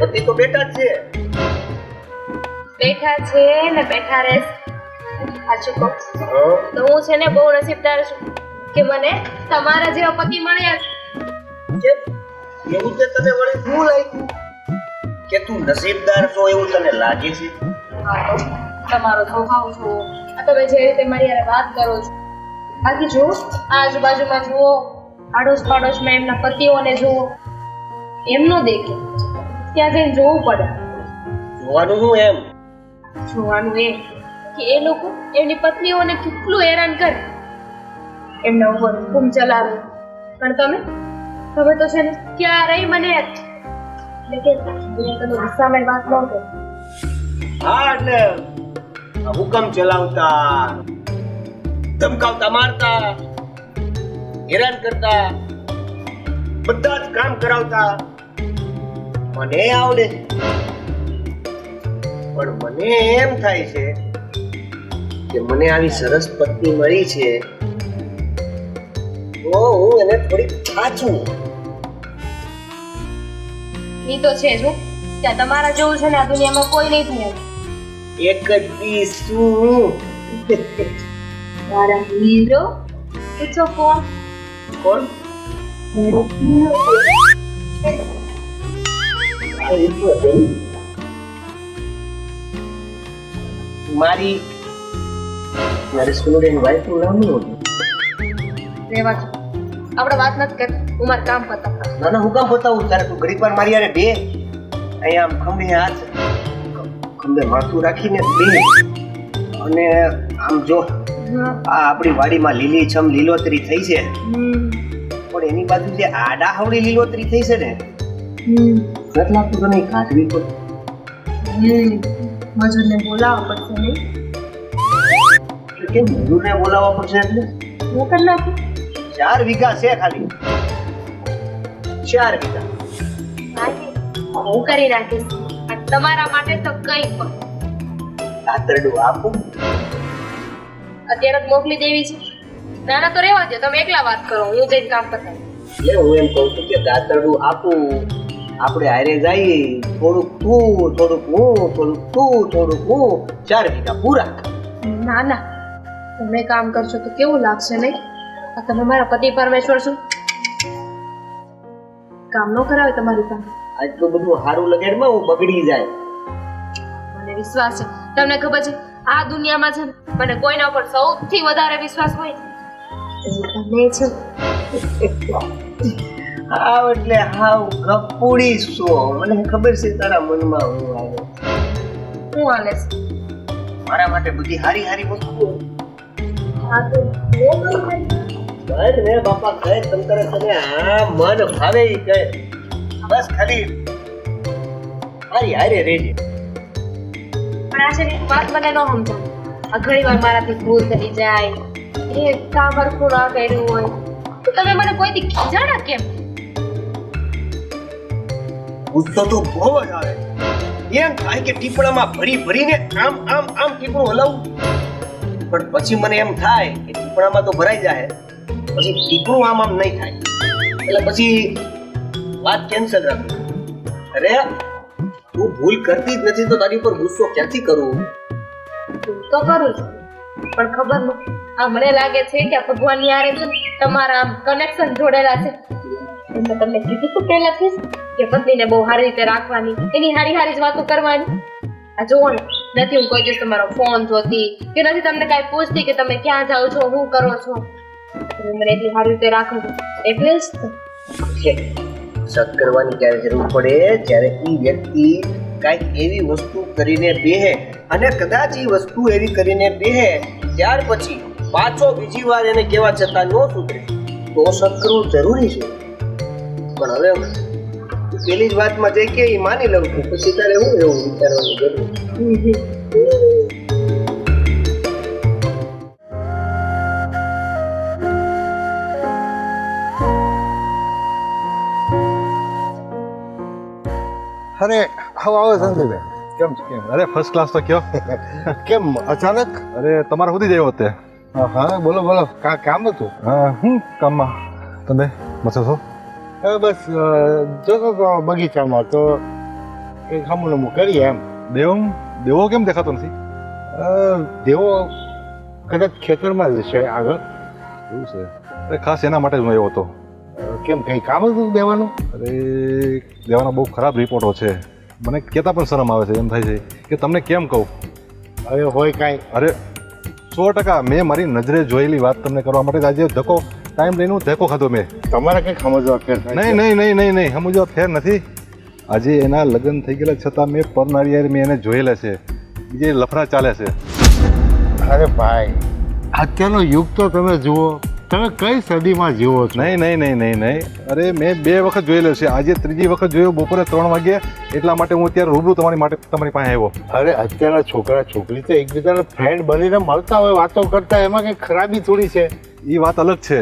પતિ તો બેઠા જ છે. બેઠા છે ને બેઠા રહે સાચું કહું. તો હું છે ને બહુ નસીબદાર છું કે મને તમારા જેવા પતિ મળ્યા છે. એવું તે તને વળી શું લાગ્યું? કે તું નસીબદાર છો એવું તને લાગે છે? તમારો સ્વભાવ છો. આ તમે જે રીતે મારી હારે વાત કરો છો. બાકી જો આજુબાજુમાં જુઓ. આડોશ પાડોશમાં એમના પતિઓને જુઓ. એમનો દેખે. ત્યાં જઈને જોવું પડે. જોવાનું શું એમ? જોવાનું એ કે એ લોકો એમની પત્નીઓને કેટલું હેરાન કરે. એમના ઉપર હુકમ ચલાવે. પણ તમે? તમે તો છે ને ક્યારેય મને એટલે કે તમે ગુસ્સામાં વાત ન કરો. હા એટલે હુકમ ચલાવતા ધમકાવતા મારતા હેરાન કરતા બધા જ કામ કરાવતા મને આવડે. છે પણ મને એમ થાય છે કે મને આવી સરસ પત્ની મળી છે. તો હું એને થોડી ખાચું ઈ તો છે જો ત્યાં તમારા જેવું છે ને આ દુનિયામાં કોઈ નહીં થયું એક જ પીસ શું મારા હીરો? પૂછો કોણ? કોણ? મારી મારી સ્ટુડન્ટ વાઈફનું નામ શું હતું? રેવા આપણે વાત નથી કરતા. હું મારું કામ પતા ના ના હું કામ પતાવું? તારે તું ઘડીક વાર મારી યારે બે. અહીંયા આમ ખંભે હાથ ખંભે માથું રાખીને બે. અને આમ જો આ આપણી વાડીમાં લીલી છમ લીલોતરી થઈ છે. પણ એની બાજુ જે આડા હવળી લીલોતરી થઈ છે ને નથી લાગતું તને કાઢવી પડે મજૂરને બોલાવવા પડશે નહીં કેમ મજૂરને બોલાવવા પડશે એટલે? હું કરી નાખું? ચાર વીઘા છે ખાલી. ચાર વીઘા. હું કરી નાખીશ. તમારા માટે તો કઈ પણ. કાતરડું આપું. અત્યારે જ મોકલી દેવી છે. નાના તો રહેવા દો તમે એકલા વાત કરો હું જઈને કામ પતાવી એટલે હું એમ કહું છું કે કાતરડું આપું. આપણે હારે જઈએ થોડુંક તું થોડુંક હું થોડુંક તું થોડુંક હું ચાર વીઘા પૂરા ના ના. તમે કામ કરશો તો કેવું લાગશે નહીં? આ તમે મારા પતિ પરમેશ્વર છો કામ ન કરાવે તમારી પાસે. આટલું બધું સારું લગેડમાં હું બગડી જાય. મને વિશ્વાસ છે. તમને ખબર છે આ દુનિયામાં છે મને કોઈના ઉપર સૌથી વધારે વિશ્વાસ હોય. ને, એ તમે છો. હાવ એટલે હાવ ગપુડી છો. મને ખબર છે તારા મનમાં હું આવ્યો હું હાલે છે મારા માટે બધી હારી હારી વસ્તુઓ. હા તો ગમે. ને બાપા કહે તમ તારે તને આ મન ભાવે ઈ કહે બસ ખાલી હારી હારે રેજે. પણ આ છે ને વાત મને ન સમજાય આ ઘણી વાર મારાથી ભૂલ થઈ જાય. એ કામ હરખું ના કર્યું હોય. તો તમે મને કોઈથી ખીજાણા કેમ? ગુસ્સો તો બહુ જ આવે. એમ થાય કે ટીપણામાં ભરી ભરીને આમ આમ આમ ટીપડું હલાવું. પણ પછી મને એમ થાય કે ટીપણામાં તો ભરાઈ જાય પછી ટીપણું આમ આમ નહીં થાય. એટલે પછી વાત કેન્સલ રાખું. અરે, તું ભૂલ કરતી જ નથી તો તારી ઉપર ગુસ્સો ક્યાંથી કરું? તો કરું છું. પણ ખબર આ મને લાગે છે કે આરે છે તમારા કનેક્શન જોડેલા છે. એટલે તમને કીધું તું પહેલાથી કે પત્નીને બહુ સારી રીતે રાખવાની, એની હારી હારી જ વાતો કરવાની. આ જુઓ ને, નથી હું કોઈ દિવસ તમારો ફોન જોતી કે નથી તમને કાંઈ પૂછતી કે તમે ક્યાં જાઓ છો, હું કરો છો. તમે મને એટલી સારી રીતે રાખો એટલે જ તો. સત કરવાની ક્યારે જરૂર પડે? જ્યારે એ વ્યક્તિ કાંઈક એવી વસ્તુ કરીને બેહે અને કદાચ એ વસ્તુ એવી કરીને બેહે, ત્યાર પછી પાછો બીજી વાર એને કહેવા છતાં ન સુધરે. તો સત કરવું જરૂરી છે. પણ હવે પેલી જ વાતમાં જે કે એ માની લઉં છું. પછી તારે હું એવું વિચારવાનું જરૂર અરે હવે આવો સંજયભાઈ કેમ કેમ? અરે ફર્સ્ટ ક્લાસ તો કયો. કેમ? અચાનક? અરે તમારે સુધી જયો હતો હા બોલો બોલો. કામ હતું? હા હું કામમાં. તમે મજા છો? હવે બસ જોતો તો બગીચામાં તો કંઈક હમું નમું કરીએ એમ. દેવ? દેવો કેમ દેખાતો નથી? દેવો કદાચ ખેતરમાં જ છે આગળ. એવું છે. અરે ખાસ એના માટે જ હું આવ્યો હતો. કેમ કંઈ કામ હતું દેવાનું? અરે દેવાના બહુ ખરાબ રિપોર્ટો છે. મને કહેતા પણ શરમ આવે છે એમ થાય છે. કે તમને કેમ કહું? અરે હોય કાંઈ. અરે સો ટકા મેં મારી નજરે જોયેલી વાત તમને કરવા માટે આજે ધક્કો ટાઈમ લઈને હું ધેકો ખાધો મેં. તમારે કંઈક સમજવા ફેર નહીં નહીં નહીં નહીં નહીં સમજવા ફેર નથી. આજે એના લગ્ન થઈ ગયેલા છતાં મેં પરનારિયાર મેં એને જોયેલા છે. બીજે લફડા ચાલે છે. અરે ભાઈ અત્યારનો યુગ તો તમે જુઓ. તમે કઈ સદીમાં જીવો છો? નહીં નહીં નહીં નહીં નહીં. અરે મેં બે વખત જોયેલો છે. આજે ત્રીજી વખત જોયો બપોરે ત્રણ વાગે એટલા માટે હું અત્યારે રૂબરૂ તમારી માટે તમારી પાસે આવ્યો. અરે અત્યારના છોકરા છોકરી તો એકબીજાના ફ્રેન્ડ બનીને મળતા હોય વાતો કરતા એમાં કંઈ ખરાબી થોડી છે? એ વાત અલગ છે.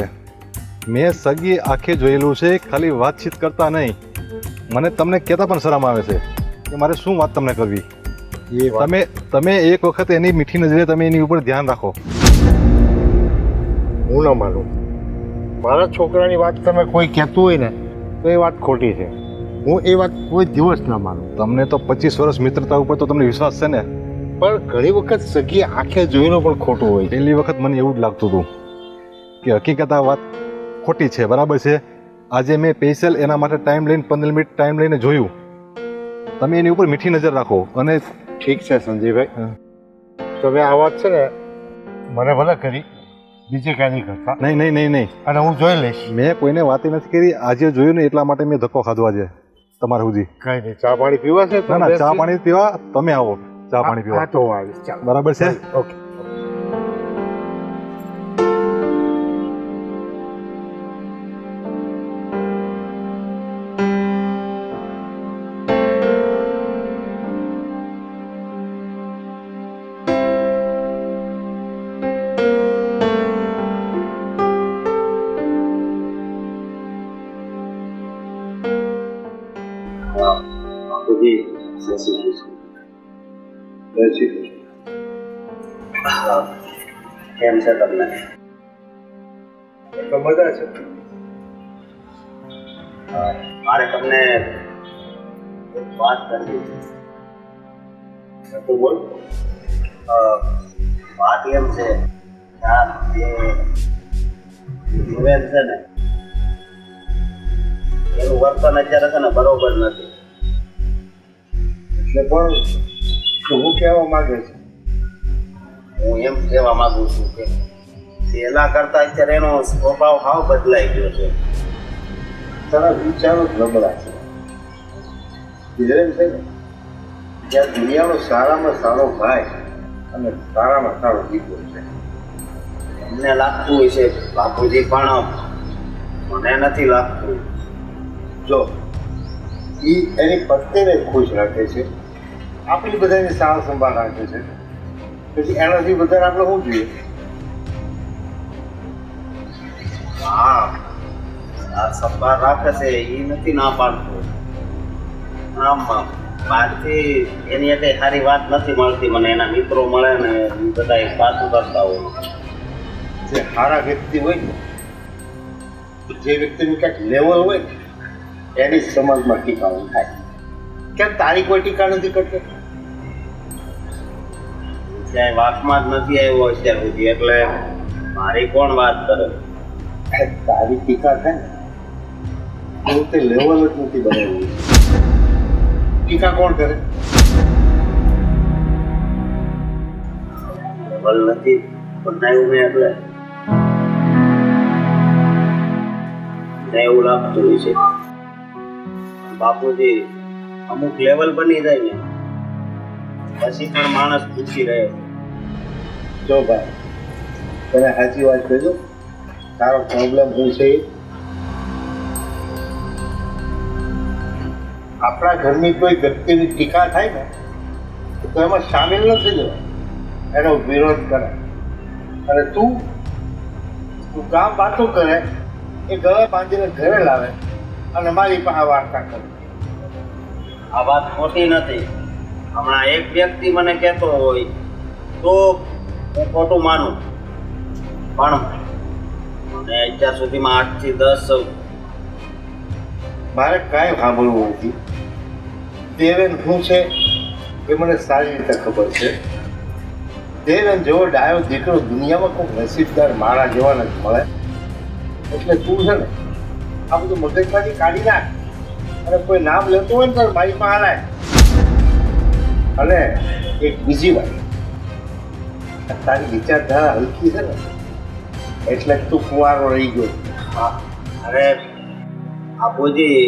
મેં સગી આંખે જોયેલું છે ખાલી વાતચીત કરતા નહીં. મને તમને કહેતા પણ શરમ આવે છે કે મારે શું વાત તમને કરવી? એ તમે તમે એક વખત એની મીઠી નજરે તમે એની ઉપર ધ્યાન રાખો. હું ન માનું. મારા છોકરાની વાત તમે કોઈ કહેતું હોય ને તો એ વાત ખોટી છે. હું એ વાત કોઈ દિવસ ના માનું. તમને તો પચીસ વર્ષ મિત્રતા ઉપર તો તમને વિશ્વાસ છે ને? પણ ઘણી વખત સગી આંખે જોયેલું પણ ખોટું હોય પહેલી વખત મને એવું જ લાગતું હતું કે હકીકત આ વાત ખોટી છે બરાબર છે? આજે મેં સ્પેશિયલ એના માટે ટાઈમ લઈને પંદર મિનિટ ટાઈમ લઈને જોયું. તમે એની ઉપર મીઠી નજર રાખો અને ઠીક છે સંજયભાઈ. તમે આ વાત છે ને મને ભલે કરી બીજે કાંઈ નહીં કરતા. નહીં નહીં નહીં નહીં. અને હું જોઈ લઈશ. મેં કોઈને વાત નથી કરી આજે જોયું ને એટલા માટે મેં ધક્કો ખાધો આજે તમારા સુધી. કઈ નહીં ચા પાણી પીવા છે ના ના ચા પાણી પીવા તમે આવો ચા પાણી પીવા. તો બરાબર છે? ઓકે. જય શ્રી કૃષ્ણ કેમ છે તમને? તો મજા છે. મારે તમને એક વાત કરવી છે. તું બોલ. વાત એમ છે આ જે ધીરેન છે ને એનું વર્તન અત્યારે છે ને બરોબર નથી. એટલે પણ શું કહેવા માંગે છે? હું એમ કહેવા માંગુ છું કે પહેલા કરતા અત્યારે એનો સ્વભાવ હાવ બદલાઈ ગયો છે. તારા વિચારો નબળા છે. ધીરેન છે ને જ્યાં દુનિયાનો સારામાં સારો ભાઈ અને સારામાં સારો દીકરો છે. એમને લાગતું હોય છે બાપુજી પણ મને નથી લાગતું. જો એ એની પત્નીને ખુશ રાખે છે. આપણી બધાની સાર સંભાળ રાખે છે. પછી એનાથી વધારે આપણે શું જોઈએ? હા. આ સંભાળ રાખે છે એ નથી ના પાડતો. આમ બહારથી એની એટલે સારી વાત નથી મળતી મને એના મિત્રો મળે ને એ બધા વાતો કરતા હોય. જે સારા વ્યક્તિ હોય ને જે વ્યક્તિનું ક્યાંક લેવલ હોય ને એની સમાજમાં ટીકાઓ થાય. કેમ તારી કોઈ ટીકા નથી કરતો. ક્યાંય વાતમાં જ નથી આવ્યો અત્યાર સુધી એટલે મારી કોણ વાત કરે? તારી ટીકા થાય ને? તો તે લેવલ જ નથી બનાવ્યું. ટીકા કોણ કરે? લેવલ નથી બનાવ્યું મેં એટલે. ને એવું લાગતું હોય છે. બાપુજી અમુક લેવલ બની જાય ને. પછી પણ માણસ પૂછી રહે જો ભાઈ તને સાચી વાત કહેજો તારો પ્રોબ્લેમ શું છે? આપણા ઘરની કોઈ વ્યક્તિની ટીકા થાય ને, તો એમાં સામેલ નથી જવાય એનો વિરોધ કરે. અને તું તું કામ વાતો કરે, એ ગળે બાંધીને ઘરે લાવે અને મારી પાસે વાર્તા કરે. આ વાત ખોટી નથી. હમણાં એક વ્યક્તિ મને કહેતો હોય, તો હું ખોટું માનું. પણ મને અત્યાર સુધીમાં આઠથી દસ મારે કાંઈ સાંભળવું નથી. દેવેન શું છે એ મને સારી રીતે ખબર છે. દેવેન જેવો ડાયો દીકરો દુનિયામાં કોઈ નસીબદાર મારા જેવા જ મળે. એટલે તું છે ને, આ બધું મગજમાંથી કાઢી નાખ. અને કોઈ નામ લેતો હોય ને તો મારી પાસે અને એક બીજી વાત. તારી વિચારધારા હલકી છે ને એટલે તું કુંવારો રહી ગયો. હા, અરે બાપુજી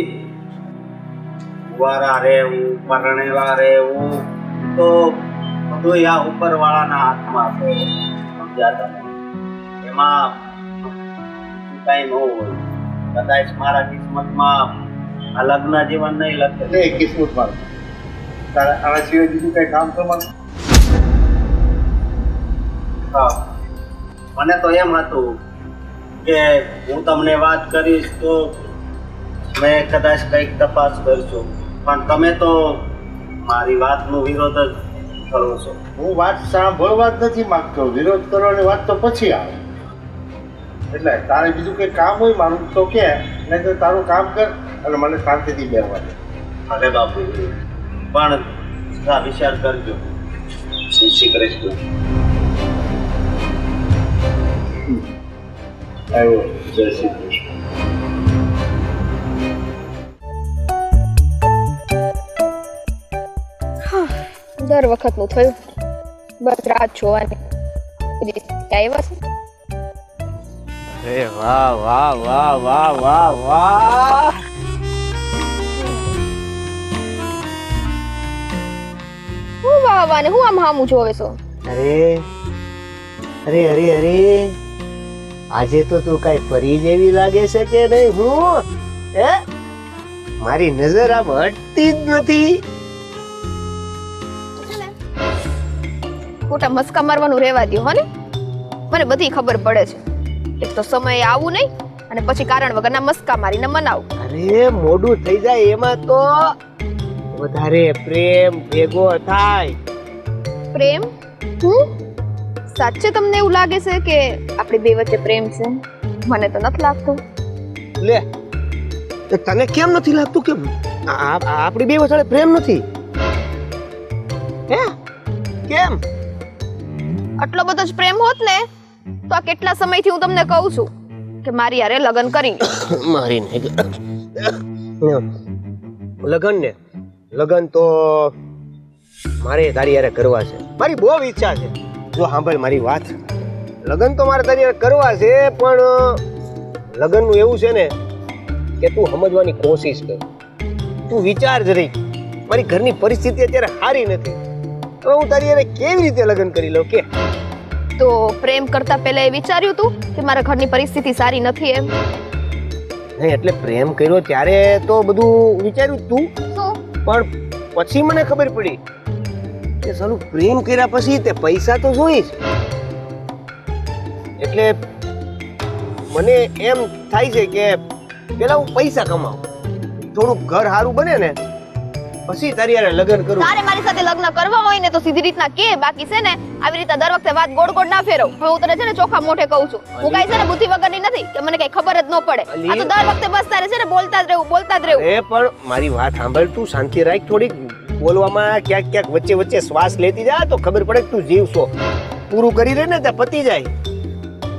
કુંવારા રહેવું પરણેલા રહેવું તો બધું આ ઉપરવાળાના હાથમાં છે સમજ્યા તમે? એમાં કઈ ન હોય. કદાચ મારા કિસ્મતમાં આ લગ્ન જીવન નહીં લખે. કિસ્મતમાં તારે આના સિવાય બીજું કઈ કામ તમારું હા. મને તો એમ હતું કે હું તમને વાત કરીશ તો મેં કદાચ કંઈક તપાસ કરજો પણ તમે તો મારી વાતનો વિરોધ જ કરો છો. હું વાત સાંભળવા જ નથી માંગતો. વિરોધ કરવાની વાત તો પછી આવે. એટલે તારે બીજું કંઈ કામ હોય મારું તો કે નહીં તો તારું કામ કર અને મને શાંતિથી બેસવા દે. અરે બાપુ પણ વિચાર કરજો. શ્રી શ્રી કૃષ્ણ. આવ્યો જય શ્રી કૃષ્ણ. દર વખતનું થયું. બસ રાત જોવાની. આવ્યા છે? અરે વાહ વાહ વાહ વાહ વાહ વાહ. હું વાહ વાહ ને હું આમ હામું જોવે છો? અરે અરે અરે અરે આજે તો તું કઈ પરી જેવી લાગે છે કે નહીં? હું? હે? મારી નજર આમ હટતી જ નથી. ખોટા મસ્કા મારવાનું રહેવા દ્યો હો ને? મને બધી ખબર પડે છે. એક તો સમય આવું નહીં અને પછી કારણ વગરના મસ્કા મારીને મનાવું. અરે મોડું થઈ જાય એમાં તો. વધારે પ્રેમ ભેગો થાય. પ્રેમ? હું? સાચે તમને એવું લાગે છે કે આપણી બે વચ્ચે પ્રેમ છે? મને તો નથી લાગતું. લે તને કેમ નથી લાગતું કે આપણી બે વચ્ચે પ્રેમ નથી? હે? કેમ? આટલો બધો જ પ્રેમ હોત ને તો આ કેટલા સમયથી હું તમને કહું છું કે મારી હારે લગ્ન કરી મારી નહીં. લગ્ન ને લગન તો મારે તારી યારે કરવા છે. મારી બહુ ઈચ્છા છે. જો સાંભળ મારી વાત. લગન તો મારે તારી હારે કરવા છે પણ લગનનું એવું છે ને કે તું સમજવાની કોશિશ કર. તું વિચાર જ રહી. મારી ઘરની પરિસ્થિતિ અત્યારે સારી નથી. હવે હું તારી યારે કેવી રીતે લગન કરી લઉં? કે તો પ્રેમ કરતા પહેલા એ વિચાર્યું તું કે મારા ઘરની પરિસ્થિતિ સારી નથી એમ? નહીં એટલે પ્રેમ કર્યો ત્યારે તો બધું વિચાર્યું તું. તો પણ પછી મને ખબર પડી કે સાલું પ્રેમ કર્યા પછી તે પૈસા તો જોઈશ એટલે મને એમ થાય છે કે પેલા હું પૈસા કમાવું. થોડુંક ઘર સારું બને ને પછી તારી હારે લગ્ન કરું. તારે મારી સાથે લગ્ન કરવા હોય ને તો સીધી રીતના કે બાકી છે ને આવી રીતે દર વખતે વાત ગોળ ગોળ ના ફેરવ. હવે હું તને છે ને ચોખા મોઢે કહું છું. હું કઈ છે ને બુદ્ધિ વગરની નથી કે મને કઈ ખબર જ ન પડે. આ તો દર વખતે બસ તારે છે ને બોલતા જ રહેવું બોલતા જ રહેવું. એ પણ મારી વાત સાંભળ તું શાંતિ રાખ થોડીક બોલવામાં ક્યાંક ક્યાંક વચ્ચે વચ્ચે શ્વાસ લેતી જા તો ખબર પડે કે તું જીવશો. પૂરું કરી દે ને ત્યાં પતી જાય.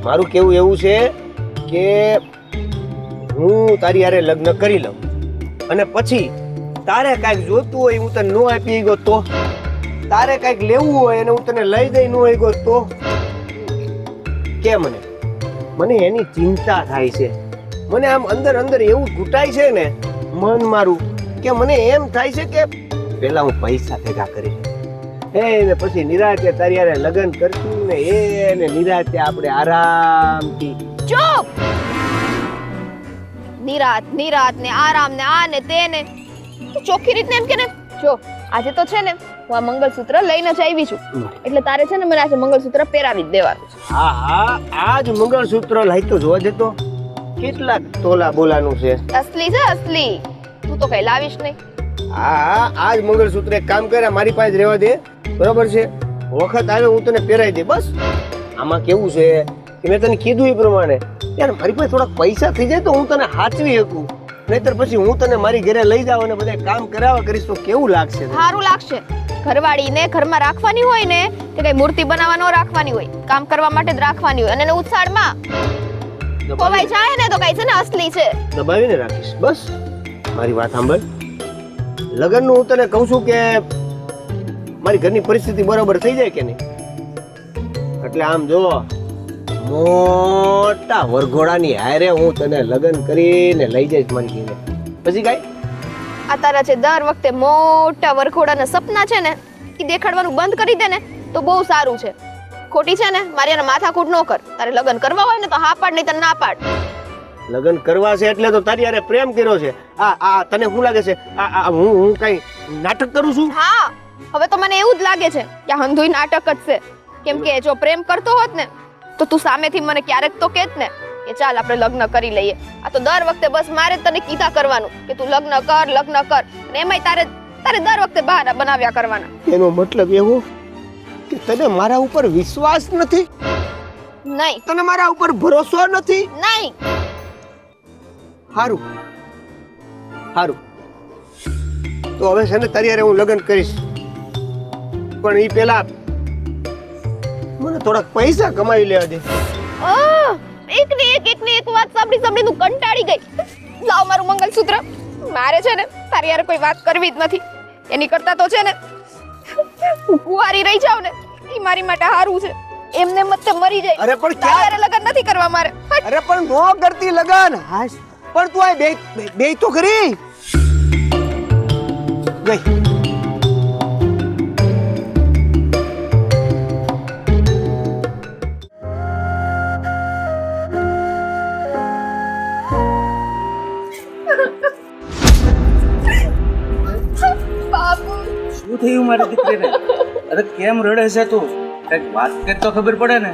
મારું કેવું એવું છે કે હું તારી હારે લગ્ન કરી લઉં. અને પછી તારે કાંઈક જોતું હોય, હું તને ન આપી ગયો તો? તારે કાંઈક લેવું હોય અને હું તને લઈ દઈ ન આવી ગયો તો? કે મને? મને એની ચિંતા થાય છે. મને આમ અંદર અંદર એવું ઘૂંટાય છે ને, મન મારું, કે મને એમ થાય છે કે પેલા હું પૈસા ભેગા કરી. એ ને પછી નિરાતે તારી લગ્ન કરશું ને એ, ને નિરાતે આપણે આરામથી. ચૂપ! નિરાત નિરાત ને આરામ ને આ ને તે ને તું ચોખ્ખી રીતે એમ કે ને? જો આજે તો છે ને હું આ મંગળસૂત્ર લઈને જ આવી છું. એટલે તારે છે ને મને આજે મંગળસૂત્ર પહેરાવી જ દેવાનું છે. હા હા આજ મંગળસૂત્ર લઈ તો જોવા જતો. કેટલા તોલા બોલાનું છે. અસલી છે અસલી. તું તો કઈ લાવીશ નહીં. હા હા આ જ મંગળસૂત્ર એક કામ કરે મારી પાસે રહેવા દે. બરોબર છે? વખત આવે હું તને પહેરાવી દે બસ. આમાં કેવું છે કે મેં તને કીધું એ પ્રમાણે. યાર મારી પાસે થોડા પૈસા થઈ જાય તો હું તને હાચવી શકું. નહીતર પછી હું તને મારી ઘરે લઈ જાવ અને બધા કામ કરાવવા કરીશ તો કેવું લાગશે સારું લાગશે. ઘરવાળીને ઘરમાં રાખવાની હોય ને તે કઈ મૂર્તિ બનાવવા ન રાખવાની હોય. કામ કરવા માટે જ રાખવાની હોય. અને એને ઉછાળમાં કોવાઈ જાય ને તો કઈ છે ને અસલી છે. દબાવીને રાખીશ. બસ. મારી વાત સાંભળ. લગ્નનું હું તને કહું છું કે મારી ઘરની પરિસ્થિતિ બરોબર થઈ જાય કે નહીં? એટલે આમ જો મોટા વરઘોડાની હારે હું તને લગ્ન કરીને લઈ જઈશ મારી ઘરે પછી કાંઈ? આ તારા છે દર વખતે મોટા વરઘોડાના સપના છે ને એ દેખાડવાનું બંધ કરી દે ને તો બહુ સારું છે. ખોટી છે ને મારી એના માથાકૂટ ન કર. તારે લગ્ન કરવા હોય ને તો હા પાડ નહીં તો ના પાડ. લગ્ન કરવા છે એટલે તો તારી હારે પ્રેમ કર્યો છે. આ આ તને શું લાગે છે? આ આ હું હું કઈ નાટક કરું છું? હા હવે તો મને એવું જ લાગે છે કે હંધુઈ નાટક જ છે. કેમ કે જો પ્રેમ કરતો હોત ને તો તું સામેથી મને ક્યારેક તો કહેત ને કે ચાલ આપણે લગ્ન કરી લઈએ. આ તો દર વખતે બસ મારે તને કીધા કરવાનું કે તું લગ્ન કર લગ્ન કર. અને એમાંય તારે તારે દર વખતે બહાના બનાવ્યા કરવાના. એનો મતલબ એવો કે તને મારા ઉપર વિશ્વાસ નથી? નહીં. તને મારા ઉપર ભરોસો નથી? નહીં. સારું સારું તો હવે છે ને તારી હું લગ્ન કરીશ. પણ એ પેલા મને થોડાક પૈસા કમાઈ લેવા દે. આહ! એક ને એક એક ને એક વાત સાંભળી સાંભળી તું કંટાળી ગઈ. લાવ મારું મંગલસૂત્ર. મારે છે ને તારી યાર કોઈ વાત કરવી જ નથી. એની કરતા તો છે ને હું કુંવારી રહી જાવ ને એ મારી માટે સારું છે. એમને મત મરી જાય. અરે પણ ક્યારે લગન નથી કરવા મારે. અરે પણ નો કરતી લગન. હાશ. પણ તું આ બે- બે તો કરી ગઈ. શું થયું મારી દીકરીને અરે કેમ રડે છે તું? કંઈક વાત કર તો ખબર પડે ને.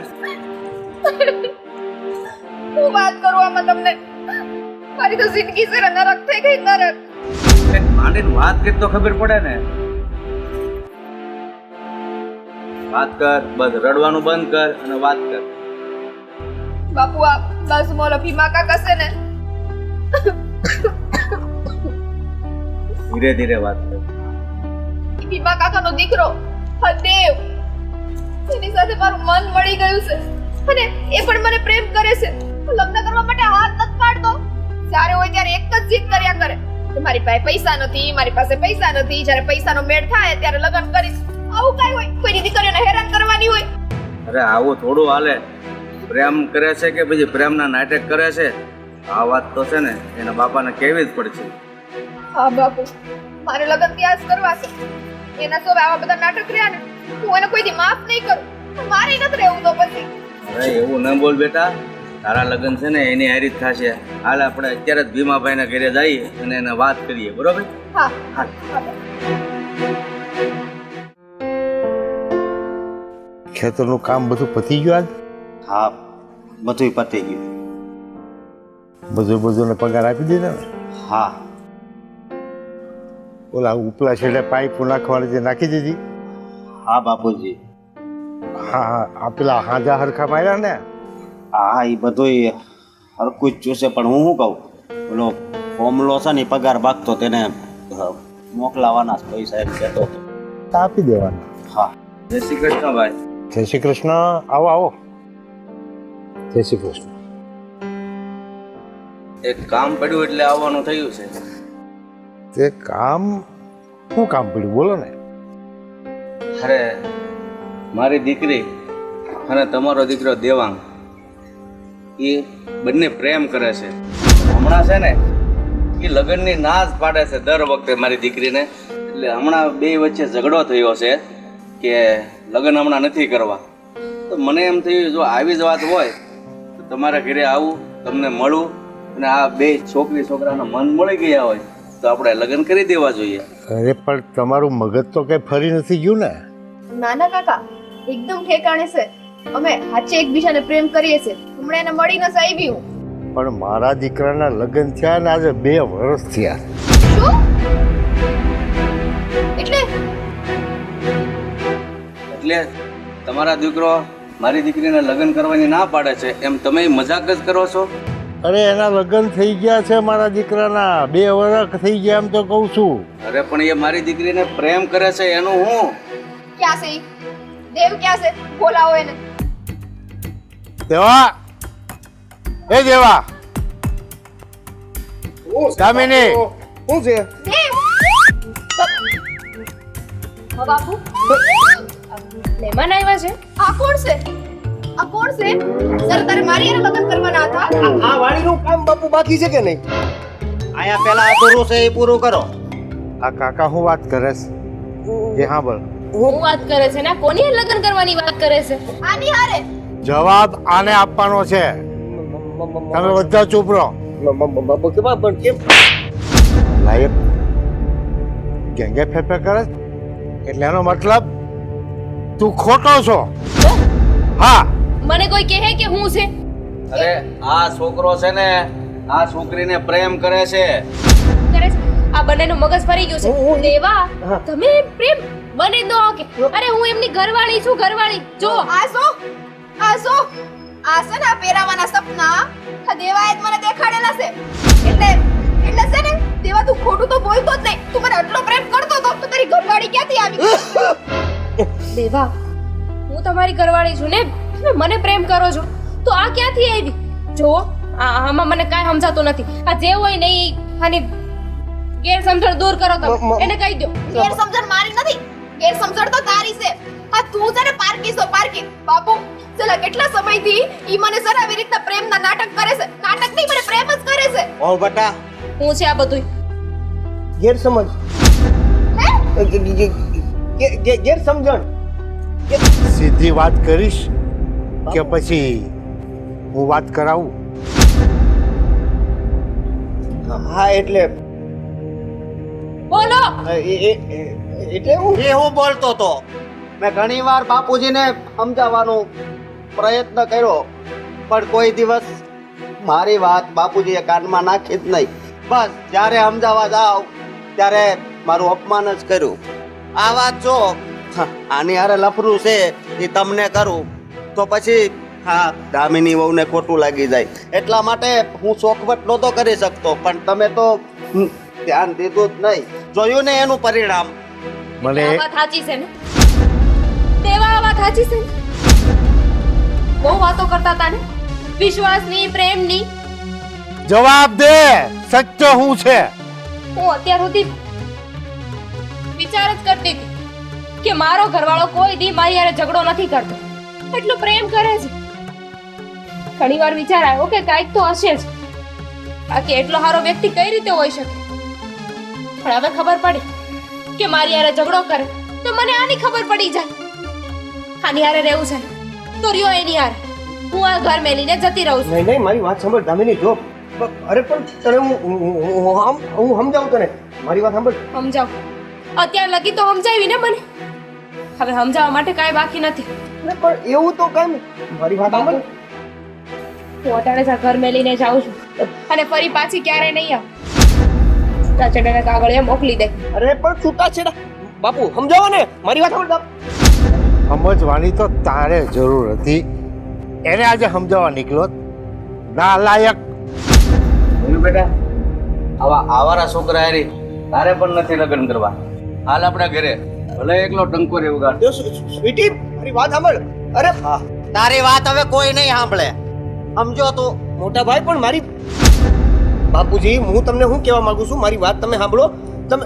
હું વાત કરું આમાં તમને? મારી તો જિંદગી છે નરક થઈ ગઈ નરક. કંઈક માંડીને વાત કર તો ખબર પડે ને. વાત કર બસ રડવાનું બંધ કર અને વાત કર. બાપુ આ બસ મોલો ભીમા કાકા છે ને. ધીરે ધીરે વાત કર. ઈ ભીમા કાકાનો દીકરો. હદેવ એની સાથે મારું મન મળી ગયું છે. અને એ પણ મને પ્રેમ કરે છે. લગ્ન કરવા માટે હાથ નથી પાડતો. જ્યારે હોય ત્યારે એક જ જીત કર્યા કરે. કે મારી પાસે પૈસા નથી મારી પાસે પૈસા નથી. જ્યારે પૈસાનો મેળ થાય ત્યારે લગ્ન કરીશ. આવું કાંઈ હોય? કોઈની દીકરીને હેરાન કરવાની હોય? અરે આવું થોડું હાલે. પ્રેમ કરે છે કે પછી પ્રેમના નાટક કરે છે? આ વાત તો છે ને એના બાપાને કેવી જ પડશે. હા બાપુ. મારે લગ્ન ત્યાં જ કરવા છે. એના તો આવા બધા નાટક રહ્યા ને હું એને કોઈથી માફ નહીં કરું. મારે નથી રહેવું તો પછી. અરે એવું ન બોલ બેટા. તારા લગ્ન છે ને એની હારી જ થશે. હાલ આપણે અત્યારે જ ભીમાભાઈના ઘરે જઈએ અને એને વાત કરીએ બરોબર? હા. હા. ખેતરનું કામ બધું પતી ગયું આજ? હા બધું પતી ગયું. બધું બધું પગાર આપી દીધો ને? હા. ઓલા ઉપલા છેડે પાઇપ નાખવાની જે નાખી દીધી? હા બાપુજી. હા હા આ પેલા હાજા હરખા માર્યા ને? હા એ બધું હરખું જ જોશે પણ હું શું કહું? ઓલો ફોમલો છે ને પગાર બાકતો તેને મોકલાવાના પૈસા એમ કહેતો હતો. આપી દેવાના? હા. જય શ્રી કૃષ્ણ ભાઈ. જય શ્રી કૃષ્ણ. આવો આવો. જય શ્રી કૃષ્ણ. એક કામ પડ્યું એટલે આવવાનું થયું છે. તે કામ શું કામ પડ્યું? બોલો ને. અરે, મારી દીકરી અને તમારો દીકરો દેવાંગ એ બંને પ્રેમ કરે છે. હમણાં છે ને એ લગ્નની ના જ પાડે છે દર વખતે મારી દીકરીને. એટલે હમણાં બે વચ્ચે ઝઘડો થયો છે કે લગ્ન હમણાં નથી કરવા. તો મને એમ થયું, જો આવી જ વાત હોય, તો તમારા ઘરે આવું, તમને મળું, અને આ બે છોકરી છોકરાના મન મળી ગયા હોય. તો આપણે લગ્ન કરી દેવા જોઈએ. અરે પણ તમારું મગજ તો કઈ ફરી નથી ગયું ને? નાના કાકા. એકદમ ઠેકાણે છે. અમે હાચે એકબીજાને પ્રેમ કરીએ છે હમણાં એને મળી ન સાઈબી હું. પણ મારા દીકરાના લગ્ન થયા ને આજે બે વર્ષ થયા. એટલે? એટલે તમારા દીકરો મારી દીકરીને લગ્ન કરવાની ના પાડે છે. એમ તમે મજાક જ કરો છો? અરે એના લગ્ન થઈ ગયા છે મારા દીકરાના. બે વર્ષ થઈ ગયા એમ તો કહું છું. અરે પણ એ મારી દીકરીને પ્રેમ કરે છે એનું હું? ક્યાં છે દેવ ક્યાં છે? બોલાવો એને. દેવા! એ દેવા! દામિની! શું છે? બાપુ. મહેમાન આવ્યા છે? આ કોણ છે? આ કોણ છે? સર તારે મારી હારે લગ્ન કરવાના હતા? આ વાડીનું કામ બાપુ બાકી છે કે નહીં? અહીંયા પેલા અધૂરું છે એ પૂરું કરો. આ કાકા હું વાત કરે છે? એ બોલ. હું વાત કરે છે ને? કોની લગન કરવાની વાત કરે છે? આની હારે. જવાબ આને આપવાનો છે. તમે બધા ચૂપ રહો. કે પણ કેમ લાયક? ગેંગે ફેફે કરે એટલે એનો મતલબ તું ખોટો છો. હા. મને કોઈ કહે કે હું છે? અરે આ છોકરો છે ને આ છોકરીને પ્રેમ કરે છે. કરે છે? આ બંનેનું મગજ ફરી ગયું છે. દેવા તમે પ્રેમ બને દો કે? અરે હું એમની ઘરવાળી છું ઘરવાળી. જો. આ સો આ સો આ છે ને આ પહેરાવાના સપના. આ દેવાએ જ મને દેખાડેલા છે. એટલે એટલે છે ને દેવા તું ખોટું તો બોલતો જ નહીં. તું મને આટલો પ્રેમ કરતો હતો તો તારી ઘરવાળી ક્યાંથી આવી? દેવા હું તમારી ઘરવાળી છું ને? તમે મને પ્રેમ કરો છો? તો આ ક્યાંથી આવી? જો આ આમાં મને કાંઈ સમજાતું નથી. આ જે હોય ને ઈ આની ગેરસમજણ દૂર કરો તમે. એને કહી દો ગેરસમજણ મારી નથી. ગેરસમજણ તો તારી છે. આ તું છે ને પારકી છો પારકી. બાપુ ચલા કેટલા સમયથી ઈ મને સર આવી રીતના પ્રેમના નાટક કરે છે? નાટક નહીં મને પ્રેમ જ કરે છે. ઓ બટા. હું છે આ બધું ગેરસમજ. ગેરસમજણ. સીધી વાત કરીશ. કે પછી હું વાત કરાવું? હા એટલે. બોલો. એ- એ- એ- એટલે હું એ હું બોલતો તો. મેં ઘણી વાર બાપુજીને સમજાવવાનો પ્રયત્ન કર્યો પણ કોઈ દિવસ મારી વાત બાપુજીએ કાનમાં નાખી જ નહીં. બસ જ્યારે સમજાવવા જાવ ત્યારે મારું અપમાન જ કર્યું. આ વાત જો હા, આની હારે લફરું છે એ તમને કરું. તો પછી હા દામિની વહુને ખોટું લાગી જાય. એટલા માટે હું ચોખવટ નહોતો કરી શકતો પણ તમે તો ધ્યાન દીધું જ નહીં. જોયું ને એનું પરિણામ? મને વાત સાચી છે ને? આ વાત સાચી છે બહુ વાતો કરતા હતા ને? વિશ્વાસની પ્રેમની? જવાબ દે સચ્ચો હું છે? હું અત્યાર સુધી વિચાર જ કરતી હતી કે મારો ઘરવાળો કોઈ દી મારી હારે ઝઘડો નથી કરતો. એટલો પ્રેમ કરે છે. ઘણી વાર વિચાર આવ્યો કે કાંઈક તો હશે જ. બાકી એટલો સારો વ્યક્તિ કઈ રીતે હોઈ શકે? પણ હવે ખબર પડી કે મારી હારે ઝઘડો કરે તો મને આની ખબર પડી જાય. આની હારે રહેવું છે તો રહ્યો એની હારે. હું આ ઘર મેલીને જતી રહું છું. નહીં નહીં મારી વાત સાંભળ દામિની જો. અરે પણ તને હું આમ- હું સમજાવું તને? મારી વાત સાંભળ. સમજાવ. અત્યાર લગી તો સમજાવી ને મને. હવે સમજાવવા માટે કાંઈ બાકી નથી. અરે પણ એવું તો કેમ? મારી વાત સમજ હું અટાણે સા ઘર મેલીને જાઉં છું. અને ફરી પાછી ક્યારે નહીં આવ. છૂટાછેડાને કાગળ એ મોકલી દે. અરે પણ છૂટા છેડા બાપુ સમજાવો ને. મારી વાત સમજ સમજવાની તો તારે જરૂર હતી. એને આજે સમજાવવા નીકળ્યો ના લાયક બેટા આવા આવારા છોકરા હારી તારે પણ નથી લગ્ન કરવા. હાલ આપણા ઘરે. ભલે એકલો ટંકો રે ઉગાડ. જો સ્વીટી મારી વાત સાંભળ. અરે હા. તારી વાત હવે કોઈ નહીં સાંભળે. સમજો તું. મોટા ભાઈ પણ મારી બાપુજી હું તમને શું કહેવા માંગુ છું? મારી વાત તમે સાંભળો. તમે